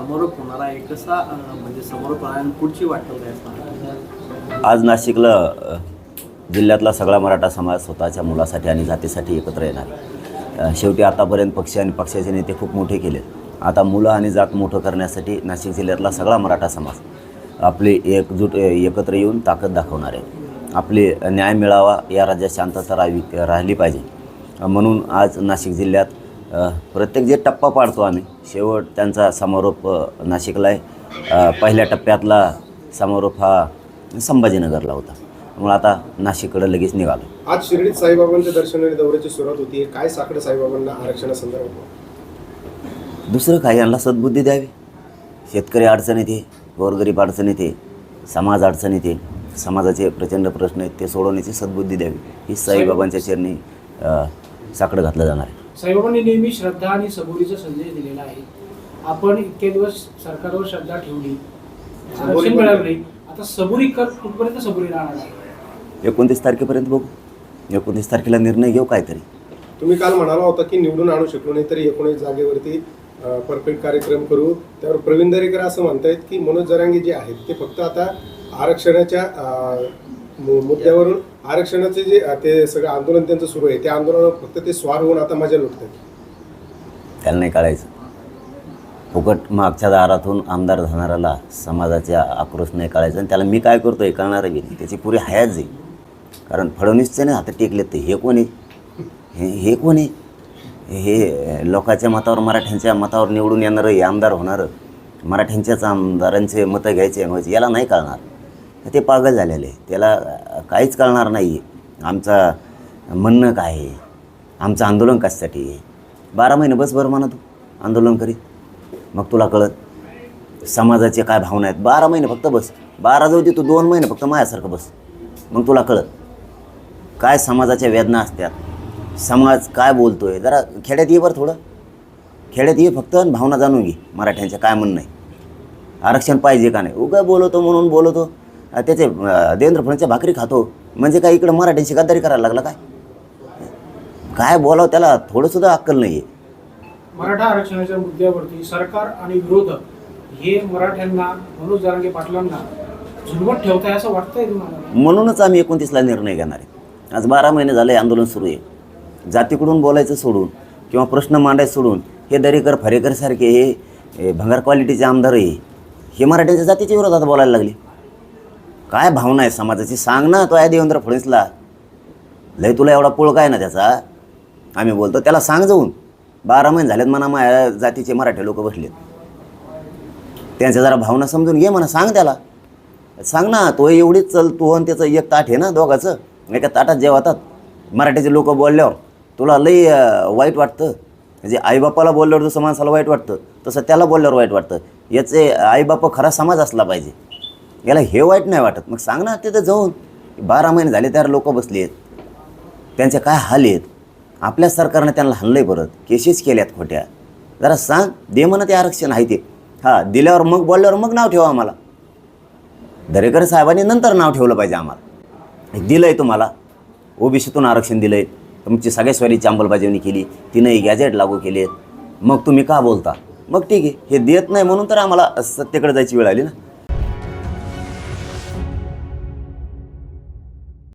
कसा म्हणजे पुढची आज नाशिकला जिल्ह्यातला सगळा मराठा समाज स्वतःच्या मुलासाठी आणि जातीसाठी एकत्र येणार. शेवटी आतापर्यंत पक्ष आणि पक्षाचे नेते खूप मोठे केले आता मुलं आणि जात मोठं करण्यासाठी नाशिक जिल्ह्यातला सगळा मराठा समाज आपली एकजूट एकत्र येऊन ताकद दाखवणार आहे. आपली न्याय मिळावा या राज्यात शांतता राहावी राहिली पाहिजे. म्हणून आज नाशिक जिल्ह्यात प्रत्येक जे टप्पा पाडतो आम्ही शेवट त्यांचा समारोप नाशिकला आहे. पहिल्या टप्प्यातला समारोप हा संभाजीनगरला होता. त्यामुळे आता नाशिककडे लगेच निघालो. आज शिर्डीत साईबाबांच्या दर्शनाने दौऱ्याची सुरुवात होती. काय साकडं साईबाबांना आरक्षणासंदर्भात दुसरं काय यांना सद्बुद्धी द्यावी. शेतकरी अडचण येते गोरगरीब अडचण येते समाज अडचण येते समाजाचे प्रचंड प्रश्न आहेत ते सोडवण्याची सद्बुद्धी द्यावी. ही साईबाबांच्या चरणी साकडं घातलं जाणार आहे. साईबाबांनी नेहमी श्रद्धा आणि सबुरीचा संदेश दिलेला आहे. आपण इतके दिवस सरकारवर श्रद्धा ठेवली आरक्षण नाही आता सबुरी कर कुठपर्यंत सबुरी राहणार आहे? एकोणतीस तारखेपर्यंत बघू. एकोणतीस तारखेला निर्णय घेऊ काहीतरी. तुम्ही काल म्हणाला होता की निवडून आणू शकलो नाही तरी एकोणीस जागेवरती परफेक्ट कार्यक्रम करू. त्यावर प्रवीण दरेकर असं म्हणतायत की मनोज जरांगे जे आहेत ते फक्त आता आरक्षणाच्या अं, मुद्द्यावरून आरक्षणाचे जे ते सगळं आंदोलन त्यांचं सुरू आहे त्या आंदोलनावर फक्त ते स्वार होऊन आता मजा लुटतात. त्याला नाही काढायचं फुकट मागच्या दारातून आमदार जाणाऱ्याला समाजाचा आक्रोश नाही काढायचं आणि त्याला मी काय करतो हे कळणार बी त्याची पुरी हयाच जाईल. कारण फडणवीसचे नाही हातात टेकलेत ते. हे कोण आहे? हे हे आहे? हे लोकांच्या मतावर मराठ्यांच्या मतावर निवडून येणारं हे आमदार होणारं मराठ्यांच्याच आमदारांचे मतं घ्यायचे याला नाही कळणार. ते पागल झालेले. आहे. त्याला काहीच कळणार नाही. आमचा म्हणणं काय आहे? आमचं आंदोलन कशासाठी आहे? बारा महिने बस बरं म्हणा तू आंदोलन करीत. मग तुला कळत समाजाचे काय भावना आहेत? बारा महिने फक्त बस. बारा जाऊ दे तू दोन महिने फक्त माझ्यासारखं बस. मग तुला कळत काय समाजाच्या वेदना असतात? समाज काय बोलतो आहे जरा खेड्यात ये बरं थोडं. खेड्यात ये फक्त भावना जाणून घे. मराठ्यांच्या काय म्हणणं आहे? आरक्षण पाहिजे का नाही? उगा बोलवतो म्हणून बोलवतो त्याचे देवेंद्र फडणवीसच्या भाकरी खातो. म्हणजे काय इकडं मराठ्यांची गद्दारी करायला लागला काय? काय बोलावं त्याला थोडंसुद्धा अक्कल नाही आहे मराठा आरक्षणाच्या मुद्द्यावरती सरकार आणि विरोधक हे मराठ्यांना मनोज जारांगे पाटलांना झुलवत ठेवताय असं वाटतंय तुम्हाला? म्हणूनच आम्ही एकोणतीसला निर्णय घेणार आहे. आज बारा महिने झाले आंदोलन सुरू आहे. जातीकडून बोलायचं सोडून किंवा प्रश्न मांडायचं सोडून हे दरेकर फरेकरसारखे हे हे भंगार क्वालिटीचे आमदार हे मराठ्यांच्या जातीच्या विरोधात बोलायला लागले. काय भावना आहे समाजाची? सांग ना तो आहे देवेंद्र फडणवीसला. लय तुला एवढा पुळ काय ना त्याचा? आम्ही बोलतो त्याला सांग जाऊन. बारा महिने झालेत म्हणा माझ्या जातीचे मराठी लोक बसलेत. त्यांच्या जरा भावना समजून घे म्हणा सांग त्याला. सांग ना तो एवढीच चल तू आणि त्याचं एक ताट आहे ना दोघाचं. एका ताटात जेवतात. मराठीचे लोक बोलल्यावर तुला लई वाईट वाटतं. म्हणजे आईबापाला बोलल्यावर जसं माणसाला वाईट वाटतं तसं त्याला बोलल्यावर वाईट वाटतं. याचे आईबापा खरा समाज असला पाहिजे. याला हे वाईट नाही वाटत. मग सांग ना तिथं जाऊन. बारा महिने झाले त्यावर लोक बसले आहेत. त्यांचे काय हाल आहेत? आपल्या सरकारनं त्यांना हल्लंय परत. केसेस केल्यात खोट्या. जरा सांग दे म्हणा ते आरक्षण आहे ते. हां दिल्यावर मग बोलल्यावर मग नाव ठेवा आम्हाला. दरेकर साहेबांनी नंतर नाव ठेवलं पाहिजे आम्हाला. दिलं आहे तुम्हाला. ओबीसीतून आरक्षण दिलं आहे तुमची सगळ्या स्वारीची अंमलबजावणी केली. तिनंही गॅजेट लागू केलेत. मग तुम्ही का बोलता? मग ठीक आहे. हे देत नाही म्हणून तर आम्हाला सत्तेकडे जायची वेळ आली ना.